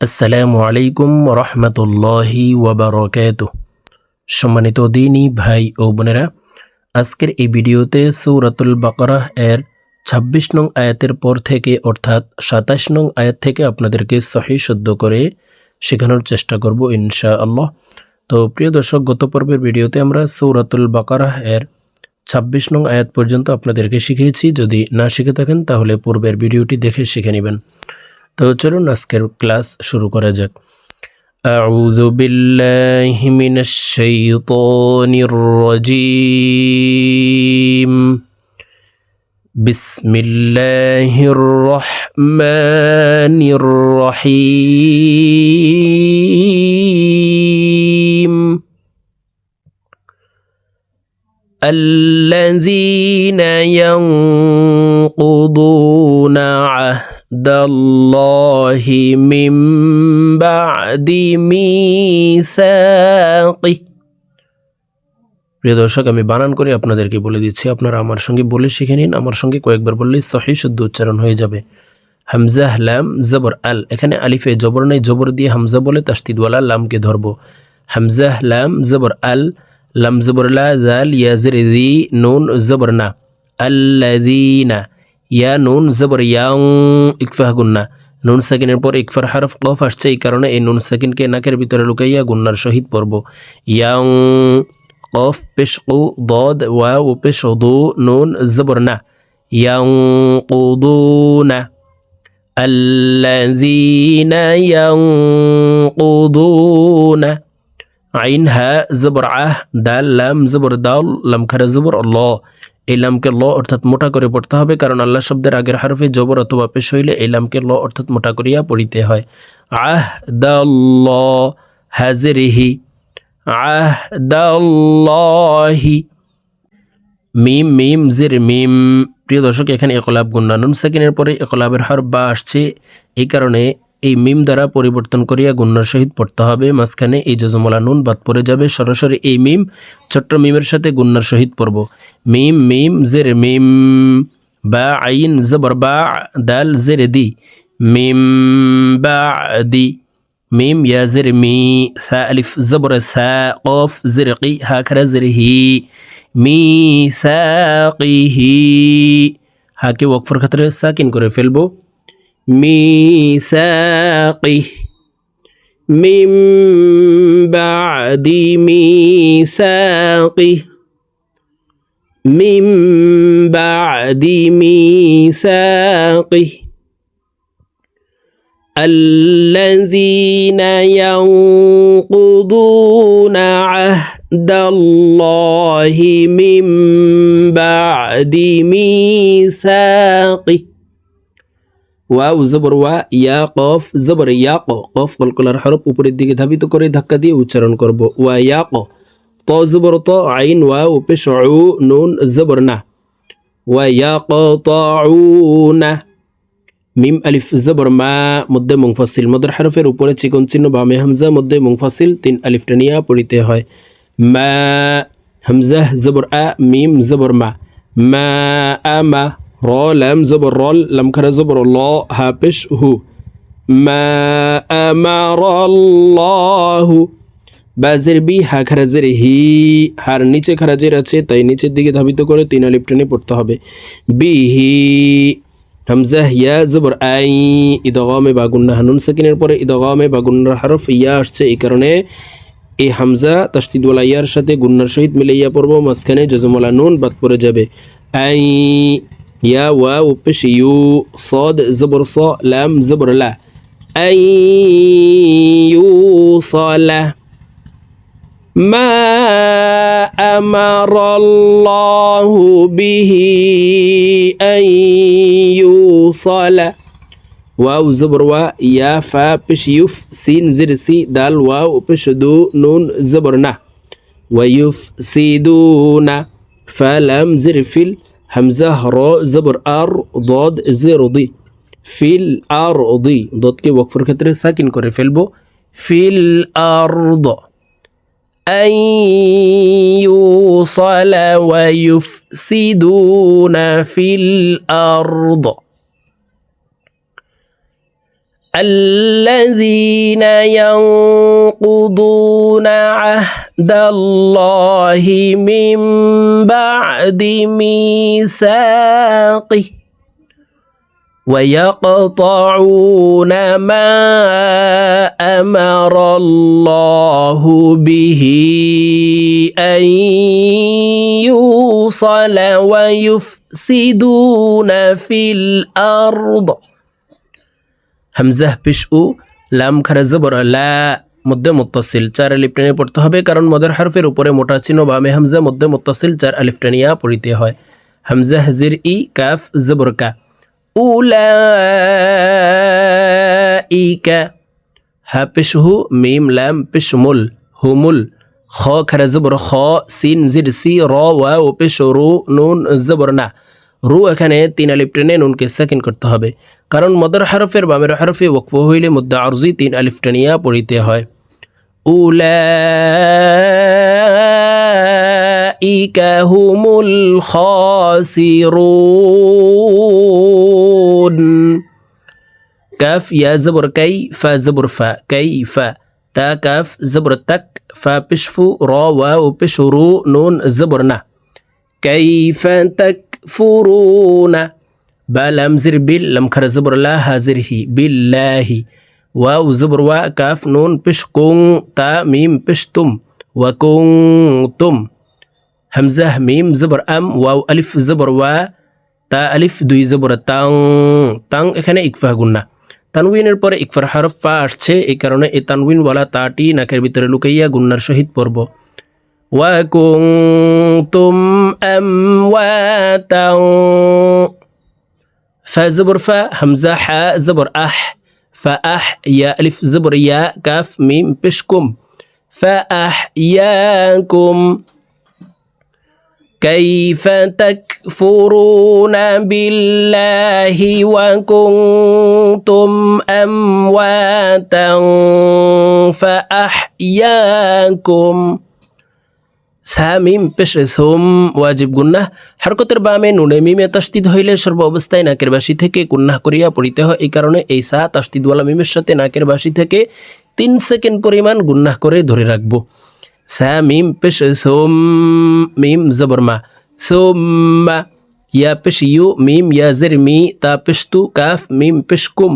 আসসালামু আলাইকুম রহমতুল্লাহি ওয়াবারকাত সম্মানিত দিনী ভাই ও বোনেরা, আজকের এই ভিডিওতে সৌরাতুল বাকরাহ এর ছাব্বিশ নং আয়াতের পর থেকে, অর্থাৎ সাতাশ নং আয়াত থেকে আপনাদেরকে সহি শুদ্ধ করে শেখানোর চেষ্টা করব ইনশা আল্লাহ তো প্রিয় দর্শক, গত পর্বের ভিডিওতে আমরা সৌরাতুল বাকারাহ এর ছাব্বিশ নং আয়াত পর্যন্ত আপনাদেরকে শিখিয়েছি। যদি না শিখে থাকেন, তাহলে পূর্বের ভিডিওটি দেখে শিখে নেবেন। তো চলুন আজকের ক্লাস শুরু করা যাক أعوذ بالله من الشيطان الرجيم بسم الله الرحمن الرحيم الذين ينقضون عهد الله من بعد ميثاقه প্রিয় দর্শক আমি বানান করে আপনাদেরকে বলে দিচ্ছি আপনারা আমার সঙ্গে বলে শিখে নিন আমার সঙ্গে কয়েকবার বললেই সহি শুদ্ধ উচ্চারণ হয়ে যাবে হামজা লাম জবর আল এখানে আলিফে জবর নাই জবর দিয়ে হামজা বলে তাস্তিদওয়ালা লামকে ধরবো হামজা লাম জবর আল লাম জবর লা জাল ইয়াজের জি নুন জবর না আল্লাযীনা ইয়া নুন জবর ইয়াং ইকফাহ গুন্না নুন সাকিনের পর ইকফার হারফ কফ আসছে এই কারণে এই নুন সাকিনকে নাকের ভিতরে লুকাইয়া গুন্নার সহিত পড়ব ইয়াং কফ পেশ কু দদ ওয়া ও পেশ দু নুন জবর না ইয়াং কুদুনা الذين ينقضون আইন হা জবর আহ দাল লাম জবর দাল লাম খারা জবর ল এই লামকে ল অর্থাৎ মোটা করে পড়তে হবে কারণ আল্লাহ শব্দের আগের হারফে জবর অথবা পেশ হইলে এই লামকে ল অর্থাৎ মোটা করিয়া পড়িতে হয়। আহ দাল হাজরিহি আহ দাল্লাহি মিম মিম, জির, মিম। প্রিয় দর্শক, এখানে একলাভ গুন্না নুন সেকেন্ডের পরে একলাভের হার বা আসছে। এই কারণে এই মিম দ্বারা পরিবর্তন করিয়া গুন্নার সহিত পড়তে হবে। মাঝখানে এই যজমলা নুন বাদ পড়ে যাবে। সরাসরি এই মিম, ছোট্ট মিমের সাথে গুন্নার সহিত পড়ব। মিম মিম, জের, মিম, বা, আইন, জবর, বা, দাল, জের, দি। মিম, বা, দি। মিম, ইয়া, জের, মি, সা, আলিফ, জবর, সা, কফ, জের, কি, হা, খারা, জের, হি। মি, সা, কি, হি। হাকে ওয়াকফর ক্ষেত্রে সাকিন করে ফেলব। ميثاقه من بعد ميثاقه من بعد ميثاقه الذين ينقضون عهد الله من بعد ميثاقه ওয়াও জবর, ওয়া, ইয়া, কফ, জবর, ইয়া, ক। কফ কলকলার হরফ উপরের দিকে ধাবিত করে ধাক্কা দিয়ে উচ্চারণ করব। ওয়া, ইয়া, ক। ত, জবর, ত, আইন ওয়া পেশ উ নুন, জবর, না। ওয়া, ইয়া, ক, ত না। মিম, আলিফ, জবর, মা, মধ্যে মুংফাসিল মদের হরফের উপরে চিকন চিহ্ন, বামে হামজা, মধ্যে মুংফাসিল তিন আলিফটা নিয়ে পড়িতে হয়। মা, হামজা, জবর, আ, মিম, জবর, মা। মা, আ, মা। র ল্যাম জবর রল লাম খারা জবর ল হা পেশ হু বাজের বি হা খারাজের হি হার নিচে খারাজের আছে তাই নিচের দিকে ধাবিত করে তিন টেনে পড়তে হবে বিহি হামজা ইয়া জবর আই ইদগামে বাগুন্না হানুন সাকিনের পরে ইদগামে বাগুন্নার হরফ ইয়া আসছে এই কারণে এই হামজা তাস্তিদওয়ালা ইয়ার সাথে গুন্নার সহিত মিলে ইয়া পড়ব মাঝখানে জজমলা নুন বাদ পড়ে যাবে আই يا واو بش يو صاد زبر صا لام زبر لا. أن يوصل ما أمر الله به أن يوصل. واو زبر وا يا فا بش يف سين زر سي دال واو بش دو نون زبرنا ويفسدون فلم زر فيل. হামজা র জবর আর দদ জেরদি ফিল আর দি দদকে ওয়াকফের ক্ষেত্রে সাকিন করে ফেলবো ফিল আর দ أن يوصل ويفسدون في الأرض الذين ينقضون عهد الله من بعد ميثاقه ويقطعون ما أمر الله به أن يوصل ويفسدون في الأرض হামজাহ পেশ উ লাম খারা জবর, লা মধ্যে মুত্তাসিল। চার আলিফ পড়তে হবে, কারণ মদের হারফের উপরে মোটা চিহ্ন বামে হামজা, মধ্যে মুত্তাসিল, চার আলিফ টেনিয়া পড়িতে হয়। হামজা হাজির ই, কাফ, জবর, কা। উলাইকা, হা পেশ হু মিম, লাম পেশ মুল হুমুল, খ খারা জবর, খ, সিন, জির, সি, র ওয়া ও পেশ রু নুন, জবর, না। রু এখানে তিন আলিফ নুনকে সেকেন্ড করতে হবে। কারণ মদর হরফের বামের হরফে ওকফ হইলে মুদ্দা আরজি তিন আলিফ টেনিয়া পড়িতে হয় উলাইকা হুমুল খাসিরুন কাফ ইয়া জবর কাই ফা জবর ফা কাই ফা তা কাফ জবর তাক ফা পিশফু র ওয়া ও পিশ রু নুন জবর না كيف تكفرون বা লামজির বিল লামখার জবরলা হাজির হি বিল্লাহি ওয়া জবর ওয়া কাফ নুন পিস কুং তা মিম পিস তুম ওয়া কুং তুম হামজাহ মিম জবর আম ওয়াও আলিফ জবর ওয়া তা আলিফ দুই জবর তাং তাং এখানে ইকফা গুন্না তানউইনের পরে ইকফার হরফ ফা আসছে এই কারণে এই তানউইনওয়ালা তাটি নাকের ভিতরে লুকাইয়া গুন্নার সহিত পর্ব ওয়া কুং তুম এম ওয়া তাং فزبر فا همزة حاء زبر أح. فأح يا ألف زبر يا كاف ميم بشكم. فأحياكم كيف تكفرون بالله وكنتم أمواتا؟ فأحياكم সামিম পেশে সোম ওয়াজিব গুন্নাহ। হরকতের বামে নুনে মিমে তাস্তিদ হইলে সর্ব অবস্থায় নাকের বাসি থেকে গুন্নাহ করিয়া পড়িতে হয়। এই কারণে এই সা তাস্তিদওয়ালা মিমের সাথে নাকের বাসি থেকে তিন সেকেন্ড পরিমাণ গুন্নাহ করে ধরে রাখব। সা মিম পেশে সোম মিম জবরমা সোম্মা ইয়া পেশ ইউ মিম, ইয়া জের মি, তা পেশতু কাফ, মিম পেশকুম।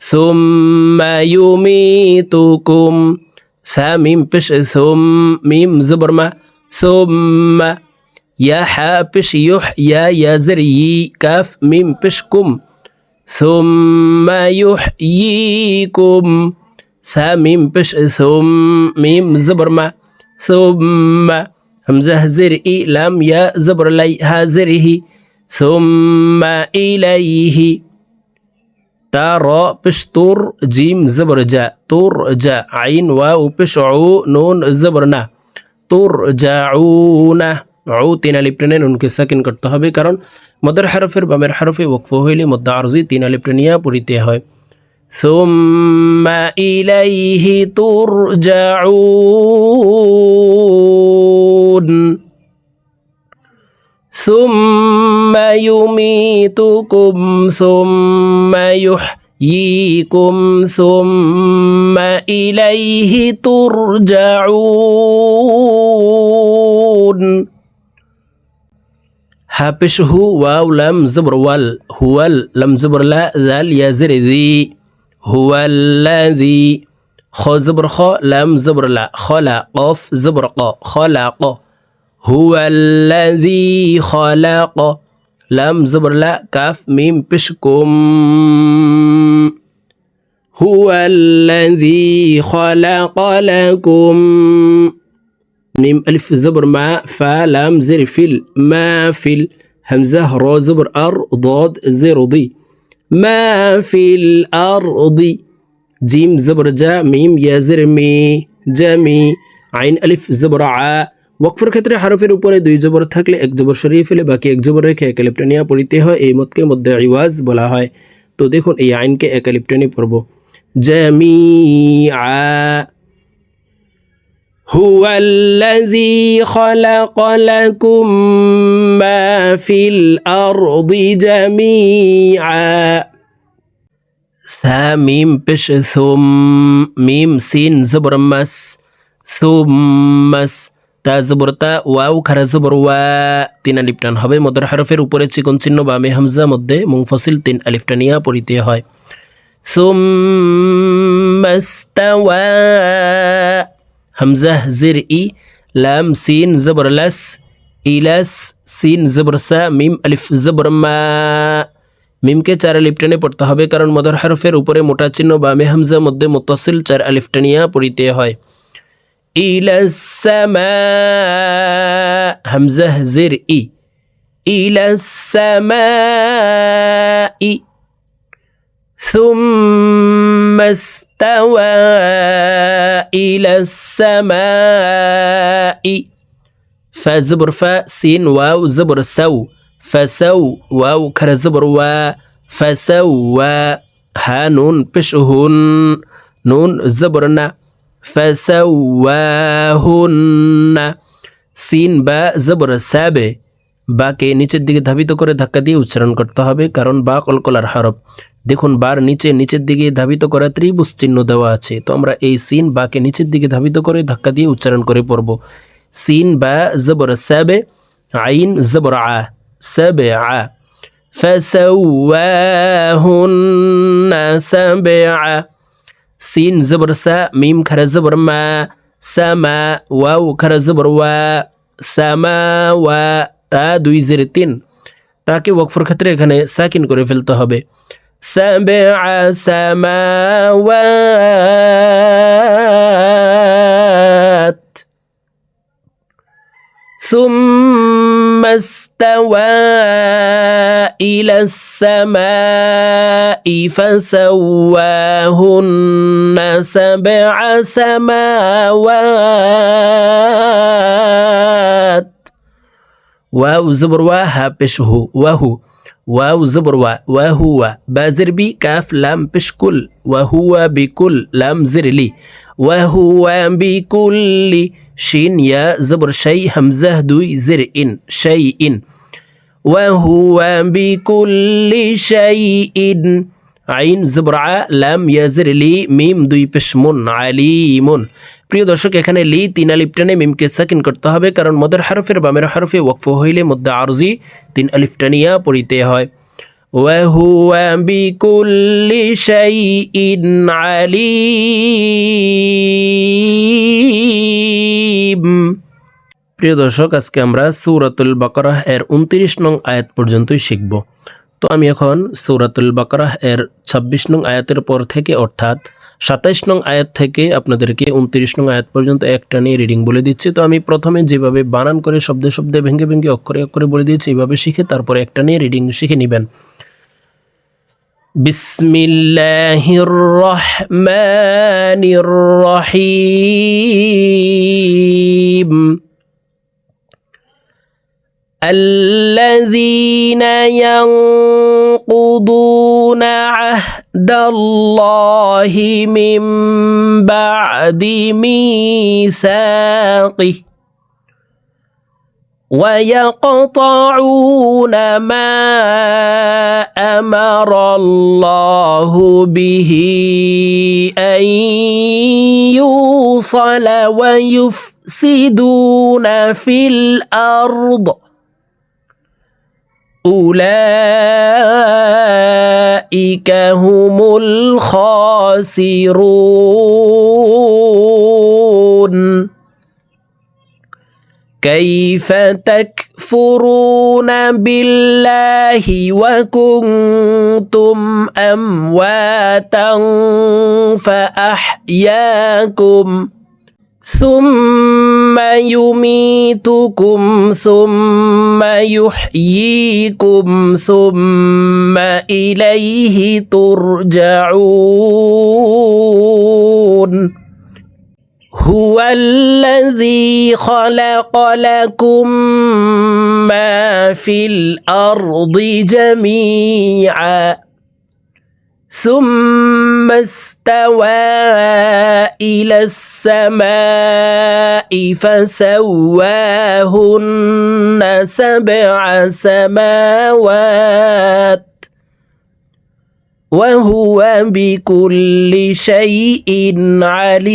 সোম্মা سا ميم بش ثم ميم زبر ما ثم يا حا بش يح يا يا زري كاف ميم بشكم ثم يحييكم سا ميم بش ثم ميم زبر ما ثم همزة زرئي لام يا زبر لي هازره ثم إليه ترى بشطر جيم زبر جاء طر جاء عين واو بشعو نون زبرنا ترجعون عو তিন আলিফ টেনে নুনকে সাকিন করতে হবে কারণ মদের হরফের বামের হরফে ওকফ হইলে মদ্দা আরজি তিন আলিফ টেনিয়া পড়িতে হয় ثم إليه ترجعون ثم ثم يميتكم ثم يحييكم ثم إليه ترجعون. هابش هو واو لم زبر وال هو لم زبر لا ذال يزر ذي هو الذي خو زبر خو لم زبر لا خلاق زبر قو خلق هو الذي خلق لام زبر لا كاف ميم بشكم. هو الذي خلق لكم. ميم ألف زبر ما فا لام زر فيل ما فيل. همزة را زبر أر ضاد زر ضي. ما في الأرض جيم زبر جا ميم يا زرمي جمي عين ألف زبر عاء ওয়াকফের ক্ষেত্রে হারফের উপরে দুই জবর থাকলে এক জবর সরিয়ে ফেলে বাকি এক জবর রেখে এক আলিফ টানিয়া পড়িতে হয় এই মতকে মধ্যে ইওয়াজ বলা হয় তো দেখুন এই আইনকে এক আলিফ টেনে পড়ব জামি আ هو الذي خلق لكم ما في الأرض جميعا সা মিম পেশ সোম মিম সিন জবর মাস সুমাস তা জবর তা ওয়াও, খারা জবর ওয়া, তিন আলিফটান হবে। মদর হরফের উপরে চিকন চিহ্ন বামে হামজা মধ্যে মুংফসিল তিন আলিফটানিয়া পরিতে হয়। সুমাস্তাওয়া হামজা, জির, ই, লাম, সিন, জবর, লাস, ইলাস, সিন, জবর, সা, মিম, আলিফ, জবর, মা। মিমকে চার আলিফ টেনে পড়তে হবে, কারণ মদর হরফের উপরে মোটা চিহ্ন বামে হামজা মধ্যে মুতাসিল চার আলিফ টানিয়া পড়িতে إلى السماء. همزة زر إي. إلى السماء. ثم استوى إلى السماء. فزبر فا سين واو زبر سو. فسو واو كر زبر وا. فسوى ها نون بشهون نون زبرنا فسواهن সিন বা জবর সাবে বাকে নিচের দিকে ধাবিত করে ধাক্কা দিয়ে উচ্চারণ করতে হবে কারণ বা কলকলার হরফ দেখুন বার নিচে নিচের দিকে ধাবিত করা ত্রিভুজ চিহ্ন দেওয়া আছে তো আমরা এই সিন বাকে নিচের দিকে ধাবিত করে ধাক্কা দিয়ে উচ্চারণ করে পড়ব সিন বা জবর সাবে আইন জবর আ সাবে আ فسواهن سبعا সিন জবর সা মিম খারা জবর মা সামা ওয়াও খারা জবর ওয়া সামা ওয়া তা দুই জের তিন তাকে ওয়াকফর ক্ষেত্রে এখানে সাকিন করে ফেলতে হবে সাবেআ সামাওয়াত ثم استوى إلى السماء فسواهن سبع سماوات. واو زبر واها بشه وهو. واو زبر وهو. بازر بي كاف لام بشكل وهو بكل لام زرلي وهو بكل شين يا زبر شيء همزة دوي زر إن. شيء وهو بكل شيء আইন জবরা লাম ইয়াজের লি মিম দুই পেশমুন আলিমুন প্রিয় দর্শক এখানে লি তিন আলিফ টেনে মিমকে সাকিন করতে হবে কারণ মদের হরফের বামের হরফে ওয়াকফ হইলে মধ্যে আরজি তিন আলিফ টানিয়া পড়িতে হয় وهو بكل شيء عليم প্রিয় দর্শক, আজকে আমরা সূরাতুল বাকারাহ এর উনত্রিশ নং আয়াত পর্যন্তই শিখব। তো আমি এখন সৌরাতুল বাকরাহ এর ২৬ নং আয়াতের পর থেকে, অর্থাৎ সাতাইশ নং আয়াত থেকে আপনাদেরকে উনত্রিশ নং আয়াত পর্যন্ত একটা নিয়ে রিডিং বলে দিচ্ছি। তো আমি প্রথমে যেভাবে বানান করে শব্দে শব্দে ভেঙে ভেঙে অক্ষরে অক্ষরে বলে দিয়েছি এইভাবে শিখে তারপরে একটা নিয়ে রিডিং শিখে নেবেন। বিসমিল্লাহির রহমানির রহিম। الذين ينقضون عهد الله من بعد ميثاقه ويقطعون ما أمر الله به أن يوصل ويفسدون في الأرض أولئك هم الخاسرون. كيف تكفرون بالله وكنتم أمواتا فأحياكم ثم يميتكم ثم يحييكم ثم إليه ترجعون. هو الذي خلق لكم ما في الأرض جميعاً. ثم استوى إلى السماء فسواهن سبع سماوات وهو بكل شيء عليم.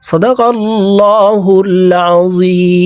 صدق الله العظيم.